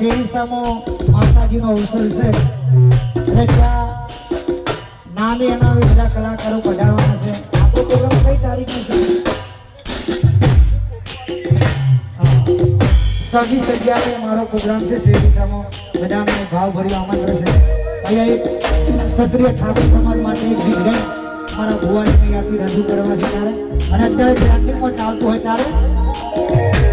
શેરીસામો માતાજીનો અવસર છે એટલે ત્યાં નામે બધા કલાકારો પધારવાના છે આપણો પ્રોગ્રામ કઈ છે છવ્વીસ અગિયારે મારો પ્રોગ્રામ છે શેરીસામો બધાને ભાવભર્યું આમંત્રણ છે અહીંયા એક ક્ષત્રિય સમાજ માટે એક ગીત મારા અહીંયાથી રજૂ કરવા છે અને અત્યારે ટ્રેન્ડિંગમાં ચાલતું હોય ત્યારે.